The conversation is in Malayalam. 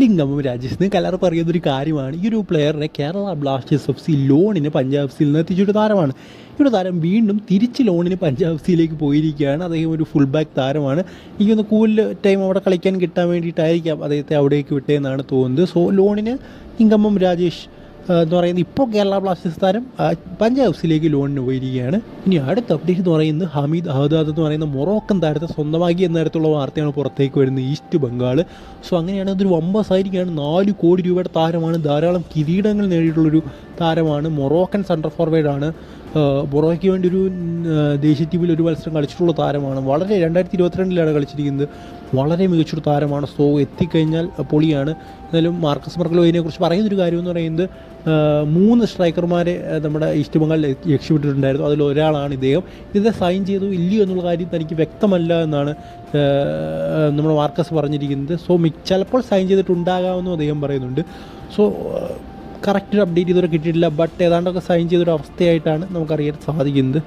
ലിംഗം രാജേഷ് നിങ്ങൾക്ക് പറയുന്ന ഒരു കാര്യമാണ്. ഈ ഒരു പ്ലെയറിനെ കേരള ബ്ലാസ്റ്റേഴ്സ് എഫ് സി ലോണിന് പഞ്ചാബ് സിയിൽ നിന്ന് എത്തിച്ചൊരു താരമാണ്. ഒരു താരം വീണ്ടും തിരിച്ച് ലോണിന് പഞ്ചാബ് സിയിലേക്ക് പോയിരിക്കുകയാണ്. അദ്ദേഹം ഒരു ഫുൾ ബാക്ക് താരമാണ്. എനിക്കൊന്ന് കൂടുതൽ ടൈം അവിടെ കളിക്കാൻ കിട്ടാൻ വേണ്ടിയിട്ടായിരിക്കാം അദ്ദേഹത്തെ അവിടേക്ക് വിട്ടേന്നാണ് തോന്നുന്നത്. സോ ലോണിന് ഇങ്കമ്മം രാജേഷ് എന്ന് പറയുന്നത് ഇപ്പോൾ കേരള ബ്ലാസ്റ്റേഴ്സ് താരം പഞ്ചാബ് എഫ്സിലേക്ക് ലോണിന് പോയിരിക്കുകയാണ്. ഇനി അടുത്ത അപ്ഡേറ്റ് എന്ന് പറയുന്നത് ഹമീദ് അഹദാദ് എന്ന് പറയുന്ന മൊറോക്കൻ താരത്തെ സ്വന്തമാക്കി എന്ന തരത്തിലുള്ള വാർത്തയാണ് പുറത്തേക്ക് വരുന്നത് ഈസ്റ്റ് ബംഗാൾ. സോ അങ്ങനെയാണ് ഇതൊരു വമ്പസായിരിക്കുകയാണ്. നാല് കോടി രൂപയുടെ താരമാണ് ധാരാളം കിരീടങ്ങൾ നേടിയിട്ടുള്ളൊരു താരമാണ്. മൊറോക്കൻ സെൻട്രൽ ഫോർവേഡാണ് മൊറോയ്ക്ക് വേണ്ടി ഒരു ദേശീയ ടീമിൽ ഒരു മത്സരം കളിച്ചിട്ടുള്ള താരമാണ്. വളരെ രണ്ടായിരത്തി ഇരുപത്തിരണ്ടിലാണ് കളിച്ചിരിക്കുന്നത്. വളരെ മികച്ചൊരു താരമാണ്. സോ എത്തിക്കഴിഞ്ഞാൽ പൊളിയാണ്. എന്നാലും മാർക്കസ് മർക്കലോ ഇതിനെക്കുറിച്ച് പറയുന്നൊരു കാര്യം എന്ന് പറയുന്നത് മൂന്ന് സ്ട്രൈക്കർമാരെ നമ്മുടെ ഈസ്റ്റ് ബംഗാൾ രക്ഷപ്പെട്ടിട്ടുണ്ടായിരുന്നു. അതിൽ ഒരാളാണ് ഇദ്ദേഹം. ഇത് സൈൻ ചെയ്തു ഇല്ലയോ എന്നുള്ള കാര്യം തനിക്ക് വ്യക്തമല്ല എന്നാണ് നമ്മുടെ മാർക്കസ് പറഞ്ഞിരിക്കുന്നത്. സോ മി ചിലപ്പോൾ സൈൻ ചെയ്തിട്ടുണ്ടാകാമെന്നും അദ്ദേഹം പറയുന്നുണ്ട്. സോ കറക്റ്റ് അപ്ഡേറ്റ് ഇതുവരെ കിട്ടിയിട്ടില്ല. ബട്ട് ഏതാണ്ടൊക്കെ സൈൻ ചെയ്തൊരു അവസ്ഥയായിട്ടാണ് നമുക്കറിയാൻ സാധിക്കുന്നത്.